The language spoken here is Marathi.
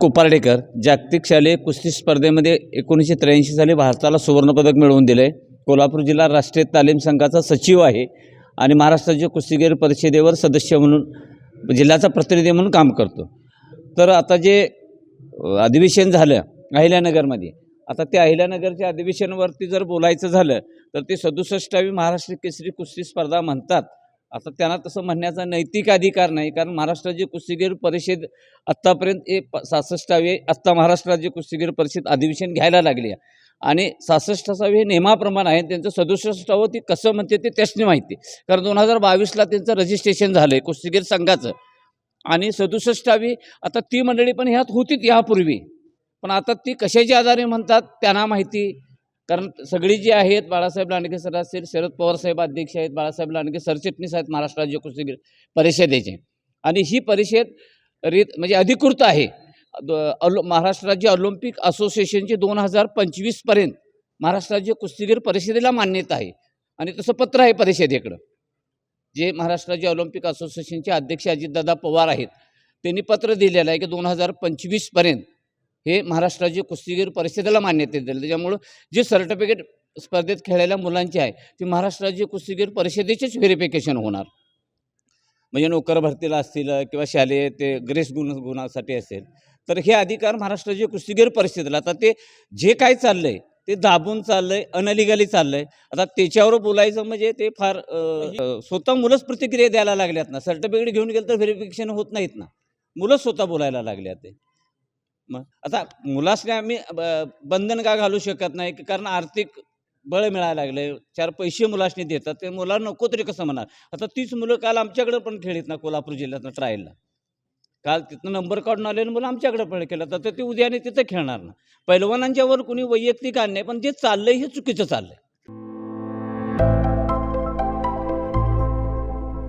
कोपार्डेकर जागतिक शालेय कुस्ती स्पर्धेमध्ये एकोणीसशे त्र्याऐंशी साली भारताला सुवर्णपदक मिळवून दिलं. आहे कोल्हापूर जिल्हा राष्ट्रीय तालीम संघाचा सचिव आहे आणि महाराष्ट्राच्या कुस्तीगीर परिषदेवर सदस्य म्हणून जिल्ह्याचा प्रतिनिधी म्हणून काम करतो. तर आता जे अधिवेशन झालं अहिल्यानगरमध्ये आता त्या अहिल्यानगरच्या अधिवेशनावरती जर बोलायचं झालं तर ते सदुसष्टावी महाराष्ट्र केसरी कुस्ती स्पर्धा म्हणतात. आता त्यांना तसं म्हणण्याचा नैतिक अधिकार नाही कारण महाराष्ट्र राज्य कुस्तीगीर परिषद आत्तापर्यंत हे प आत्ता महाराष्ट्र राज्य कुस्तीगीर परिषद अधिवेशन घ्यायला लागली आहे. आणि सहासष्टावे हे नियमाप्रमाणे आहे त्यांचं सदुसष्टावं ती कसं म्हणते ते त्याचनी माहिती कारण दोन हजार बावीसला त्यांचं रजिस्ट्रेशन झालं आहे कुस्तीगीर संघाचं. आणि सदुसष्टावी आता ती मंडळी पण ह्यात होतीच यापूर्वी. पण आता ती कशाची आधारे म्हणतात त्यांना माहिती? कारण सगळी जी आहेत बाळासाहेब लांडगे सर असतील शरद पवार साहेब अध्यक्ष आहेत बाळासाहेब लांडगे सरचिटणीस आहेत महाराष्ट्र राज्य कुस्तीगीर परिषदेचे. आणि ही परिषद रीत म्हणजे अधिकृत आहे. द- अलो महाराष्ट्र राज्य ऑलिम्पिक असोसिएशनची दोन हजार पंचवीसपर्यंत महाराष्ट्र राज्य कुस्तीगीर परिषदेला मान्यता आहे. आणि तसं पत्र आहे परिषदेकडं. जे महाराष्ट्र राज्य ऑलिम्पिक असोसिएशनचे अध्यक्ष अजितदादा पवार आहेत त्यांनी पत्र दिलेलं आहे की दोन हजार पंचवीसपर्यंत हे महाराष्ट्राची कुस्तीगीर परिषदेला मान्यता दिली त्याच्यामुळं जे सर्टिफिकेट स्पर्धेत खेळलेल्या मुलांची आहे ती महाराष्ट्र राज्य कुस्तीगीर परिषदेचेच व्हेरिफिकेशन होणार. म्हणजे नोकर भरतीला असतील किंवा शालेय ते ग्रेस गुण गुणासाठी असेल तर हे अधिकार महाराष्ट्र राज्य कुस्तीगीर परिषदेला. आता ते जे काय चाललंय ते दाबून चाललंय अनलिगली चाललंय. आता त्याच्यावर बोलायचं म्हणजे ते फार स्वतः मुलंच प्रतिक्रिया द्यायला लागल्यात ना. सर्टिफिकेट घेऊन गेलं तर व्हेरिफिकेशन होत नाहीत ना. मुलं स्वतः बोलायला लागल्यात ते. मग आता मुलासने आम्ही ब- बंधन का घालू शकत नाही? की कारण आर्थिक बळ मिळायला लागले. चार पैसे मुलासने देतात. ते मुला नको तरी कसं म्हणणार? आता तीच मुलं काल आमच्याकडे पण खेळीत ना कोल्हापूर जिल्ह्यातनं ट्रायलला काल तिथनं नंबर काढून आलेले मुलं आमच्याकडे पण केलं तर ते उद्याने तिथं खेळणार ना. पैलवानांच्यावर कुणी वैयक्तिक अन्याय पण जे चाललंय हे चुकीचं चाललंय.